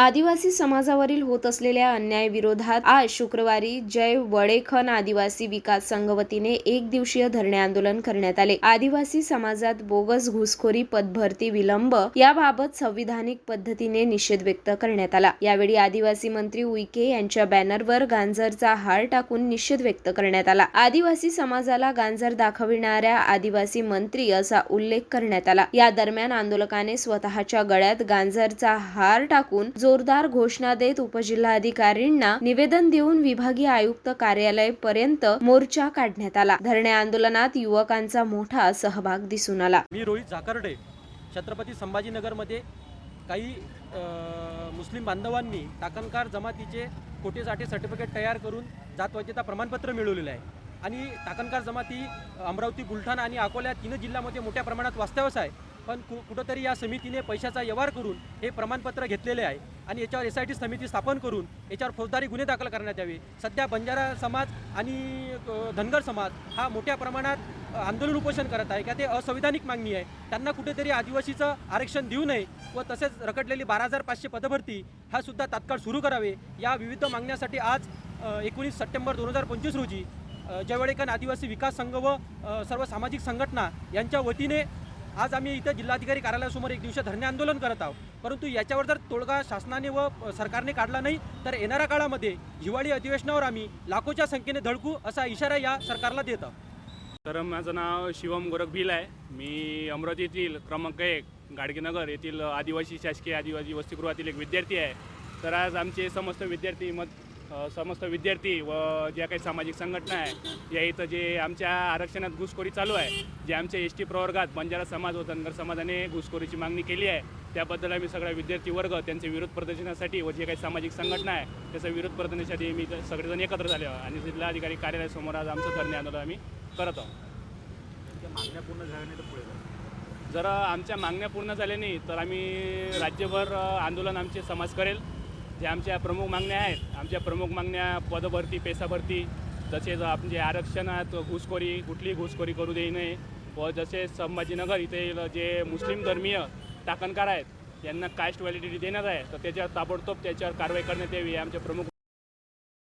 आदिवासी समाजावरील होत असलेल्या अन्यायाविरोधात आज शुक्रवारी जय वडेखन आदिवासी विकास संघ वतीने एक दिवसीय धरणे आंदोलन करण्यात आले. आदिवासी समाजात बोगस घुसखोरी पदभरती विलंब याबाबत संविधानिक पद्धतीने निषेध व्यक्त करण्यात आला. यावेळी आदिवासी मंत्री उईके यांच्या बॅनरवर गांजरचा हार टाकून निषेध व्यक्त करण्यात आला. आदिवासी समाजाला गांजर दाखविणाऱ्या आदिवासी मंत्री असा उल्लेख करण्यात आला. या दरम्यान आंदोलकाने स्वतःच्या गळ्यात गांजरचा हार टाकून जो जोरदार घोषणा देत उपजिल्हाधिकारींना निवेदन देऊन विभागीय आयुक्त कार्यालय पर्यंत मोर्चा काढण्यात आला. धरणे आंदोलनात युवकांचा मोठा सहभाग दिसून आला. मी रोहित झाकर्डे छत्रपती संभाजीनगरमध्ये काही मुस्लिम बांधवांनी टाकणकार जमातीचे कोटेसाठी सर्टिफिकेट तयार करून जातवैधता प्रमाणपत्र मिळवलेलं आहे. आणि टाकणकार जमाती अमरावती बुलढाणा आणि अकोला तीन जिल्ह्यामध्ये मोठ्या प्रमाणात वास्तव्यास आहे. पण कु कुठंतरी या समितीने पैशाचा व्यवहार करून हे प्रमाणपत्र घेतलेले आहे. आणि याच्यावर एस आय टी समिती स्थापन करून याच्यावर फौजदारी गुन्हे दाखल करण्यात यावे. सध्या बंजारा समाज आणि धनगर समाज हा मोठ्या प्रमाणात आंदोलन उपोषण करत आहे. का ते असंविधानिक मागणी आहे. त्यांना कुठेतरी आदिवासीचं आरक्षण देऊ नये व तसेच रखडलेली बारा हजार पाचशे पदभरती हा सुद्धा तात्काळ सुरू करावे. या विविध मागण्यासाठी आज एकोणीस सप्टेंबर दोन हजार पंचवीस रोजी अ, जयवडेकन आदिवासी विकास संघ व सर्व सामाजिक संघटना यांच्या वतीने आज आम्ही इथं जिल्हाधिकारी कार्यालयासमोर एक दिवशी धरणे आंदोलन करत आहोत. परंतु याच्यावर जर तोडगा शासनाने व सरकारने काढला नाही तर येणाऱ्या काळामध्ये हिवाळी अधिवेशनावर आम्ही लाखोच्या संख्येने धडकू असा इशारा या सरकारला देत तर माझं नाव शिवम गोरख भील आहे. मी अमरावती येथील क्रमांक एक गाडगेनगर येथील आदिवासी शासकीय आदिवासी वसतिगृहातील एक विद्यार्थी आहे. तर आज आमचे समस्त विद्यार्थी मत समस्त विद्यार्थी व ज्या काही सामाजिक संघटना आहे या इथं जे आमच्या आरक्षणात घुसखोरी चालू आहे जे आमच्या एस टी प्रवर्गात बंजारा समाज व धनगर समाजाने घुसखोरीची मागणी केली आहे त्याबद्दल आम्ही सगळा विद्यार्थी वर्ग त्यांचे विरोध प्रदर्शनासाठी व जे काही सामाजिक संघटना आहे त्याचा विरोध प्रदर्शनासाठी मी सगळेजण एकत्र झाले आहोत. आणि जिल्हाधिकारी कार्यालयासमोर आज आमचं धरणे आंदोलन आम्ही करत आहोत. मागण्या पूर्ण पुढे जर आमच्या मागण्या पूर्ण झाल्या नाही तर आम्ही राज्यभर आंदोलन आमचे समाज करेल. जे आमच्या प्रमुख मागण्या आहेत आमच्या प्रमुख मागण्या पदभरती पेसाभरती तसेच आमचे आरक्षणात घुसखोरी कुठली घुसखोरी करू देऊ नये. व जसे संभाजीनगर इथे जे मुस्लिम धर्मीय टाकणकार आहेत. यांना कास्ट व्हॅलिडिटी देण्यात आहे. तर त्याच्यावर ताबडतोब त्याच्यावर कारवाई करण्यात यावी आमचे प्रमुख